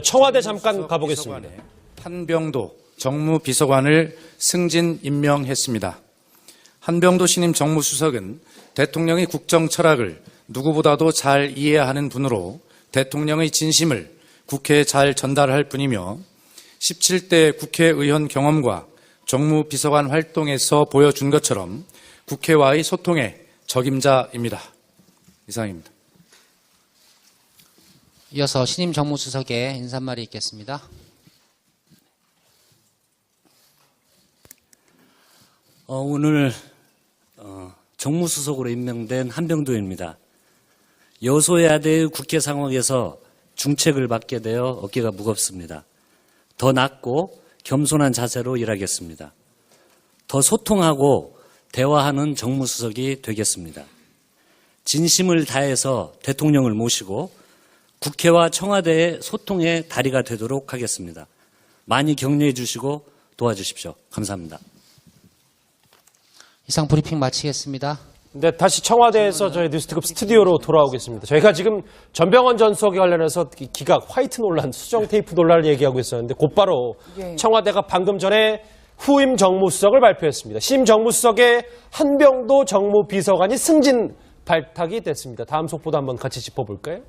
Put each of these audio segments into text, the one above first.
청와대 잠깐 가보겠습니다. 한병도 정무비서관을 승진 임명했습니다. 한병도 신임 정무수석은 대통령의 국정 철학을 누구보다도 잘 이해하는 분으로 대통령의 진심을 국회에 잘 전달할 뿐이며 17대 국회의원 경험과 정무비서관 활동에서 보여준 것처럼 국회와의 소통의 적임자입니다. 이상입니다. 이어서 신임 정무수석의 인사말이 있겠습니다. 어, 오늘 어, 정무수석으로 임명된 한병도입니다. 여소야대의 국회 상황에서 중책을 받게 되어 어깨가 무겁습니다. 더 낮고 겸손한 자세로 일하겠습니다. 더 소통하고 대화하는 정무수석이 되겠습니다. 진심을 다해서 대통령을 모시고 국회와 청와대의 소통의 다리가 되도록 하겠습니다. 많이 격려해 주시고 도와주십시오. 감사합니다. 이상 브리핑 마치겠습니다. 네, 다시 청와대에서 저희 뉴스특급 스튜디오로 돌아오겠습니다. 저희가 지금 전병헌 전 수석에 관련해서 기- 기각 화이트 논란, 수정 테이프 논란을 얘기하고 있었는데 곧바로 예. 청와대가 방금 전에 후임 정무수석을 발표했습니다. 심 정무수석의 한병도 정무비서관이 승진 발탁이 됐습니다. 다음 속보도 한번 같이 짚어볼까요?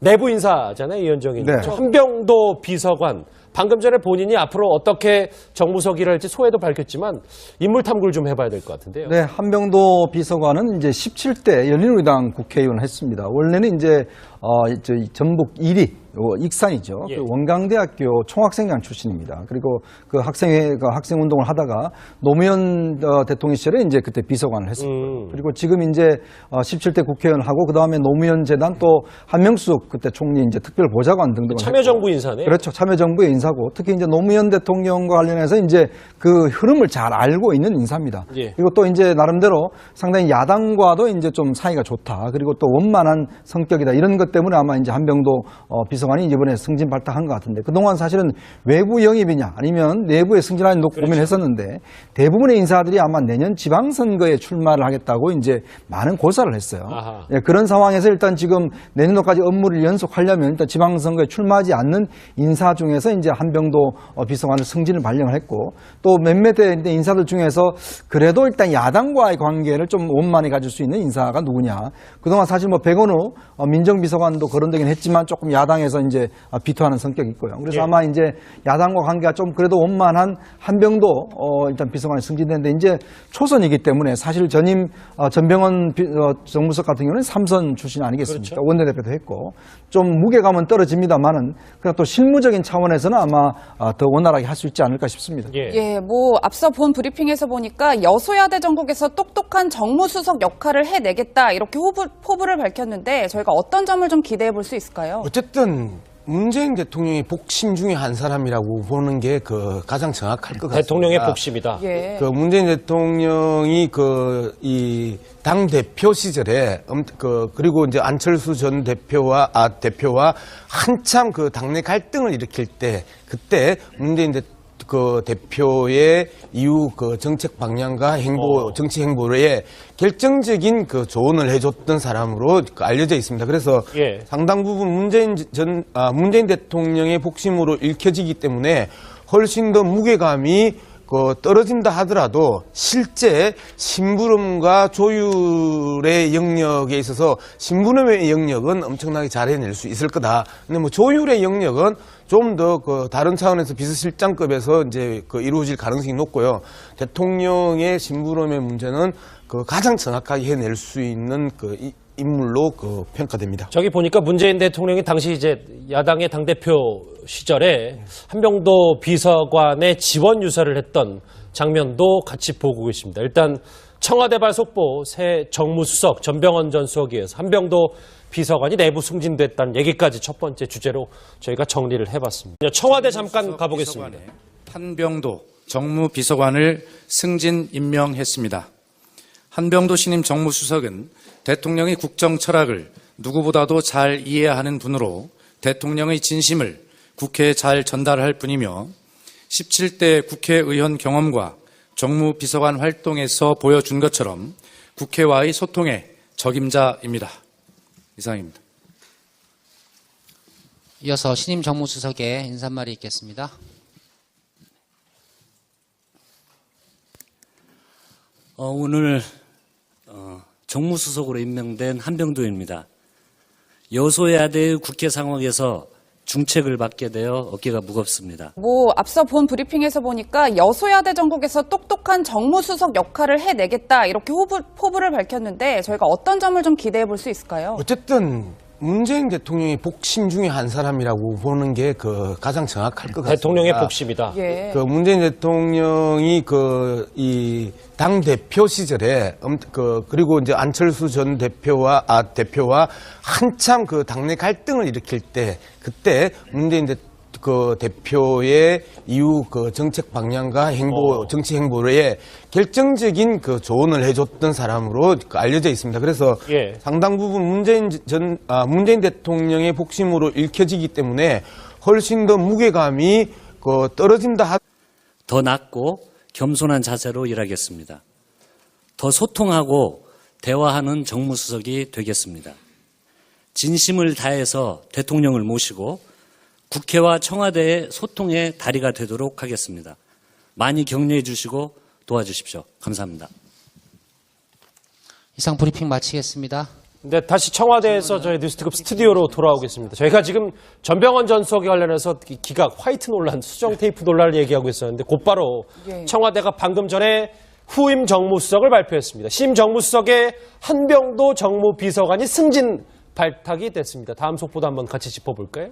내부 인사잖아요, 이현정이. 네. 한병도 비서관. 방금 전에 본인이 앞으로 어떻게 정무석 일을 할지 소회도 밝혔지만 인물 탐구를 좀 해봐야 될 것 같은데요. 네, 한병도 비서관은 이제 17대 열린우리당 국회의원을 했습니다. 원래는 이제 어, 저희 전북 1위 어, 익산이죠. 예. 그 원광대학교 총학생회장 출신입니다. 그리고 그 학생회 그 학생 운동을 하다가 노무현 어, 대통령 시절에 이제 그때 비서관을 했습니다. 음. 그리고 지금 이제 어, 17대 국회의원 하고 그 다음에 노무현 재단 또 한명숙 그때 총리 이제 특별 보좌관 등등을 참여정부 인사네. 그렇죠. 참여정부의 인사고 특히 이제 노무현 대통령과 관련해서 이제 그 흐름을 잘 알고 있는 인사입니다. 예. 그리고 또 이제 나름대로 상당히 야당과도 이제 좀 사이가 좋다. 그리고 또 원만한 성격이다. 이런 것 때문에 아마 이제 한병도 어, 비서 관이 이번에 승진 발탁한 것 같은데 그동안 사실은 외부 영입이냐 아니면 내부에 승진하는 놓고 그렇죠. 고민했었는데 대부분의 인사들이 아마 내년 지방선거에 출마를 하겠다고 이제 많은 고사를 했어요. 예, 그런 상황에서 일단 지금 내년도까지 업무를 연속하려면 일단 지방선거에 출마하지 않는 인사 중에서 이제 한병도 어, 비서관을 승진을 발령을 했고 또 몇몇의 인사들 중에서 그래도 일단 야당과의 관계를 좀 원만히 가질 수 있는 인사가 누구냐. 그동안 사실 뭐 백원우 어, 민정비서관도 거론되긴 했지만 조금 야당에서 이제 어, 비토하는 성격이 있고요. 그래서 예. 아마 이제 야당과 관계가 좀 그래도 원만한 한병도 어, 일단 비서관이 승진됐는데 이제 초선이기 때문에 사실 전임 어, 전병헌 비- 어, 정무석 같은 경우는 삼선 출신 아니겠습니까? 그렇죠. 원내대표도 했고 좀 무게감은 떨어집니다만은 그냥 또 실무적인 차원에서는 아마 어, 더 원활하게 할 수 있지 않을까 싶습니다. 예. 예, 뭐 앞서 본 브리핑에서 보니까 여소야대 전국에서 똑똑한 정무수석 역할을 해내겠다 이렇게 호부, 포부를 밝혔는데 저희가 어떤 점을 좀 기대해 볼 수 있을까요? 어쨌든 문재인 대통령이 복심 중에 한 사람이라고 보는 게 그 가장 정확할 것 같습니다. 대통령의 복심이다. 예. 그 문재인 대통령이 그 이 당 대표 시절에 엄- 그 그리고 이제 안철수 전 대표와 아 대표와 한참 그 당내 갈등을 일으킬 때 그때 문재인 대, 그 대표의 이후 그 정책 방향과 행보 어. 정치 행보에 결정적인 그 조언을 해줬던 사람으로 그 알려져 있습니다. 그래서 예. 상당 부분 문재인 전 아, 문재인 대통령의 복심으로 읽혀지기 때문에 훨씬 더 무게감이 그 떨어진다 하더라도 실제 심부름과 조율의 영역에 있어서 심부름의 영역은 엄청나게 잘 해낼 수 있을 거다. 근데 뭐 조율의 영역은 좀 더 그 다른 차원에서 비서실장급에서 이제 그 이루어질 가능성이 높고요. 대통령의 심부름의 문제는 그 가장 정확하게 해낼 수 있는 그 이- 인물로 그 평가됩니다. 저기 보니까 문재인 대통령이 당시 이제 야당의 당대표 시절에 한병도 비서관의 지원 유사를 했던 장면도 같이 보고 계십니다. 일단 청와대 발 속보 새 정무수석 전병헌 전 수석에 의해서 한병도 비서관이 내부 승진됐다는 얘기까지 첫 번째 주제로 저희가 정리를 해봤습니다. 청와대 잠깐 가보겠습니다. 한병도 정무비서관을 승진 임명했습니다. 한병도 신임 정무수석은 대통령의 국정 철학을 누구보다도 잘 이해하는 분으로 대통령의 진심을 국회에 잘 전달할 뿐이며 17대 국회의원 경험과 정무비서관 활동에서 보여준 것처럼 국회와의 소통의 적임자입니다. 이상입니다. 이어서 신임 정무수석의 인사말이 있겠습니다. 어, 오늘 어, 정무수석으로 임명된 한병도입니다. 여소야대의 국회 상황에서 중책을 맡게 되어 어깨가 무겁습니다. 뭐 앞서 본 브리핑에서 보니까 여소야대 전국에서 똑똑한 정무수석 역할을 해내겠다 이렇게 호부, 포부를 밝혔는데 저희가 어떤 점을 좀 기대해 볼 수 있을까요? 어쨌든 문재인 대통령의 복심 중에 한 사람이라고 보는 게 그 가장 정확할 것 같습니다. 대통령의 복심이다. 예. 그 문재인 대통령이 그 이 당 대표 시절에 엄- 그 그리고 이제 안철수 전 대표와 아 대표와 한참 그 당내 갈등을 일으킬 때 그때 문재인 대, 그 대표의 이후 그 정책 방향과 행보 정치 행보에 결정적인 그 조언을 해줬던 사람으로 그 알려져 있습니다. 그래서 예. 상당 부분 문재인 전 아, 문재인 대통령의 복심으로 읽혀지기 때문에 훨씬 더 무게감이 그 떨어진다 하. 더 낮고 겸손한 자세로 일하겠습니다. 더 소통하고 대화하는 정무수석이 되겠습니다. 진심을 다해서 대통령을 모시고 국회와 청와대의 소통의 다리가 되도록 하겠습니다. 많이 격려해 주시고 도와주십시오. 감사합니다. 이상 브리핑 마치겠습니다. 네, 다시 청와대에서 저희 뉴스트급 스튜디오로 돌아오겠습니다. 저희가 지금 전병헌 전 수석에 관련해서 기- 기각 화이트 논란, 수정 테이프 논란을 얘기하고 있었는데 곧바로 예. 청와대가 방금 전에 후임 정무수석을 발표했습니다. 심 정무수석의 한병도 정무비서관이 승진 발탁이 됐습니다. 다음 속보도 한번 같이 짚어볼까요?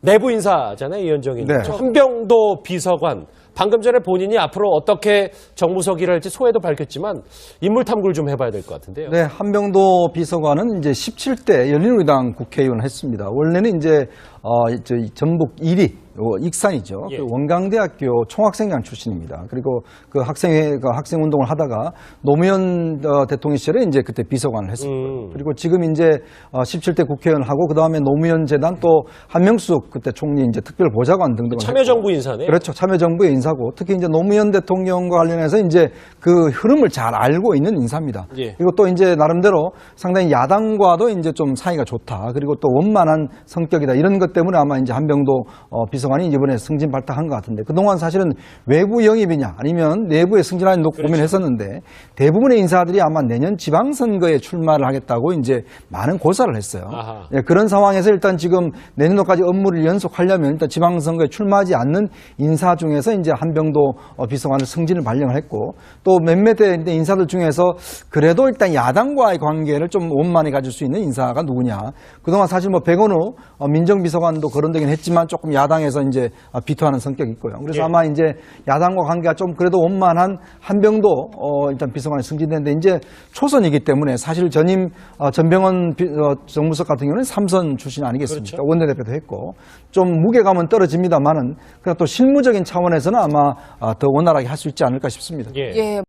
내부 인사잖아요, 이현정이. 네. 한병도 비서관. 방금 전에 본인이 앞으로 어떻게 정무석이를 할지 소회도 밝혔지만 인물 탐구를 좀 해봐야 될 것 같은데요. 네, 한병도 비서관은 이제 17대 열린우리당 국회의원 했습니다. 원래는 이제 어, 전북 1위 어, 익산이죠. 예. 그 원광대학교 총학생회장 출신입니다. 그리고 그 학생회 그 학생 운동을 하다가 노무현 어, 대통령 시절에 이제 그때 비서관을 했습니다. 음. 그리고 지금 이제 어, 17대 국회의원 하고 그 다음에 노무현 재단 또 한명숙 그때 총리 이제 특별 보좌관 등등 참여정부 인사네요. 그렇죠. 참여정부의 인사 고 특히 이제 노무현 대통령과 관련해서 이제 그 흐름을 잘 알고 있는 인사입니다. 예. 그리고 또 이제 나름대로 상당히 야당과도 이제 좀 사이가 좋다. 그리고 또 원만한 성격이다. 이런 것 때문에 아마 이제 한병도 어, 비서관이 이번에 승진 발탁한 것 같은데 그동안 사실은 외부 영입이냐 아니면 내부에 승진하는 놓고 그렇죠. 고민했었는데 대부분의 인사들이 아마 내년 지방선거에 출마를 하겠다고 이제 많은 고사를 했어요. 예, 그런 상황에서 일단 지금 내년도까지 업무를 연속하려면 일단 지방선거에 출마하지 않는 인사 중에서 이제 한병도 어, 비서관을 승진을 발령을 했고 또 몇몇 인사들 중에서 그래도 일단 야당과의 관계를 좀 원만히 가질 수 있는 인사가 누구냐. 그동안 사실 뭐 백원우 어, 민정비서관도 거론되긴 했지만 조금 야당에서 이제 어, 비토하는 성격이 있고요. 그래서 예. 아마 이제 야당과 관계가 좀 그래도 원만한 한병도 어, 일단 비서관이 승진됐는데 이제 초선이기 때문에 사실 전임 어, 전병헌 비- 어, 정무석 같은 경우는 삼선 출신 아니겠습니까? 그렇죠. 원내대표도 했고 좀 무게감은 떨어집니다만은 그러나 또 실무적인 차원에서는 아마 아, 더 원활하게 할 수 있지 않을까 싶습니다. 예. 예,